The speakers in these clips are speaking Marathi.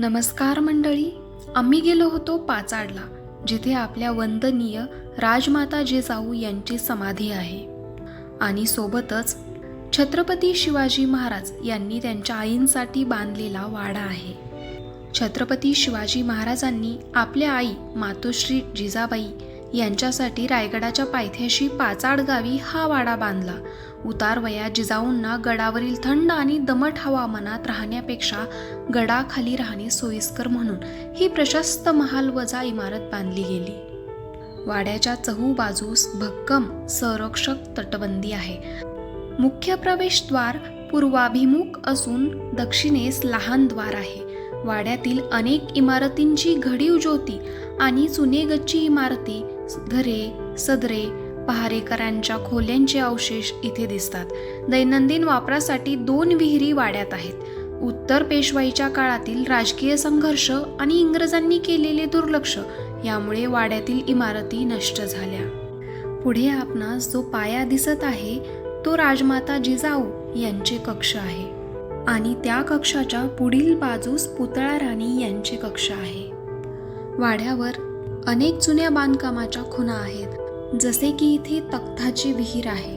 नमस्कार मंडळी आम्ही गेलो होतो पाचाडला जिथे आपल्या वंदनीय राजमाता जिजाऊ यांची समाधी आहे. आणि सोबतच छत्रपती शिवाजी महाराज यांनी त्यांच्या आईंसाठी बांधलेला वाडा आहे. छत्रपती शिवाजी महाराजांनी आपल्या आई मातोश्री जिजाबाई यांच्यासाठी रायगडाच्या पायथ्याशी पाचाड गावी हा वाडा बांधला. उतारवया जिजाऊंना गडावरील थंड आणि दमट हवामानात राहण्यापेक्षा गडाखाली राहणे सोयीस्कर म्हणून ही प्रशस्त महाल वजा इमारत बांधली गेली. वाड्याच्या चहू बाजूस भक्कम संरक्षक तटबंदी आहे. मुख्य प्रवेशद्वार पूर्वाभिमुख असून दक्षिणेस लहान द्वार आहे. वाड्यातील अनेक इमारतींची घडीव ज्योती आणि चुनेगच्ची इमारती घरे सदरे पहारेकरांच्या खोल्यांचे अवशेष इथे दिसतात. दैनंदिन वापरासाठी दोन विहिरी वाड्यात आहेत. उत्तर पेशवाईच्या काळातील राजकीय संघर्ष आणि इंग्रजांनी केलेले दुर्लक्ष यामुळे वाड्यातील इमारती नष्ट झाल्या. पुढे आपणास जो पाया दिसत आहे तो राजमाता जिजाऊ यांचे कक्ष आहे. आणि त्या कक्षाच्या पुढील बाजूस पुतळा राणी यांचे कक्ष आहे. वाड्यावर अनेक जुन्या बांधकामाच्या खुणा आहेत जसे की इथे तख्ताची विहीर आहे.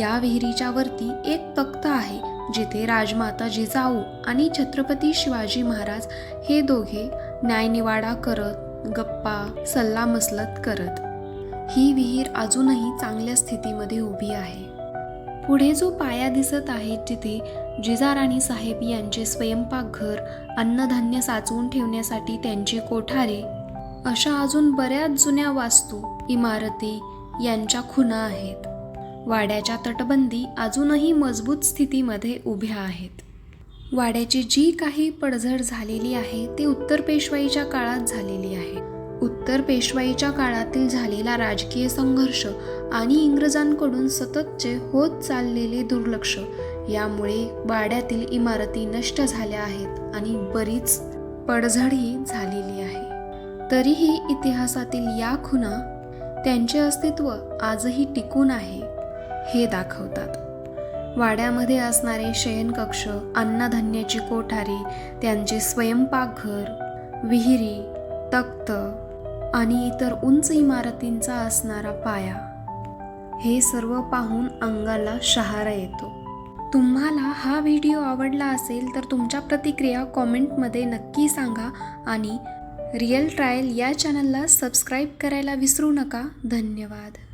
या विहिरीच्या वरती एक तख्त आहे जिथे राजमाता जिजाऊ आणि छत्रपती शिवाजी महाराज हे दोघे न्यायनिवाडा करत गप्पा सल्लामसलत करत. ही विहीर अजूनही चांगल्या स्थितीमध्ये उभी आहे. पुढे जो पाया दिसत आहे जिथे जिजाराणी साहेब यांचे स्वयंपाकघर अन्नधान्य साचवून ठेवण्यासाठी त्यांची कोठारे अशा अजून बऱ्याच जुन्या वास्तू इमारती यांच्या खुणा आहेत. वाड्याच्या तटबंदी अजूनही मजबूत स्थितीमध्ये उभ्या आहेत. वाड्याची जी काही पडझड झालेली आहे ती उत्तर पेशवाईच्या काळात झालेली आहे. उत्तर पेशवाईच्या काळातील झालेला राजकीय संघर्ष आणि इंग्रजांकडून सततचे होत चाललेले दुर्लक्ष यामुळे वाड्यातील इमारती नष्ट झाल्या आहेत आणि बरीच पडझडही झालेली आहे. तरीही इतिहासातील या खुणा त्यांचे अस्तित्व आजही टिकून आहे हे दाखवतात. वाड्यामध्ये असणारे शयनकक्ष अन्नधान्याची कोठारी त्यांचे स्वयंपाकघर विहिरी तख्त आणि इतर उंच इमारतींचा असणारा पाया. हे सर्व पाहून अंगाला शहारा येतो. तुम्हाला हा व्हिडिओ आवडला असेल तर तुमच्या प्रतिक्रिया कॉमेंटमध्ये नक्की सांगा आणि रिअल ट्रायल या चॅनलला सबस्क्राईब करायला विसरू नका. धन्यवाद.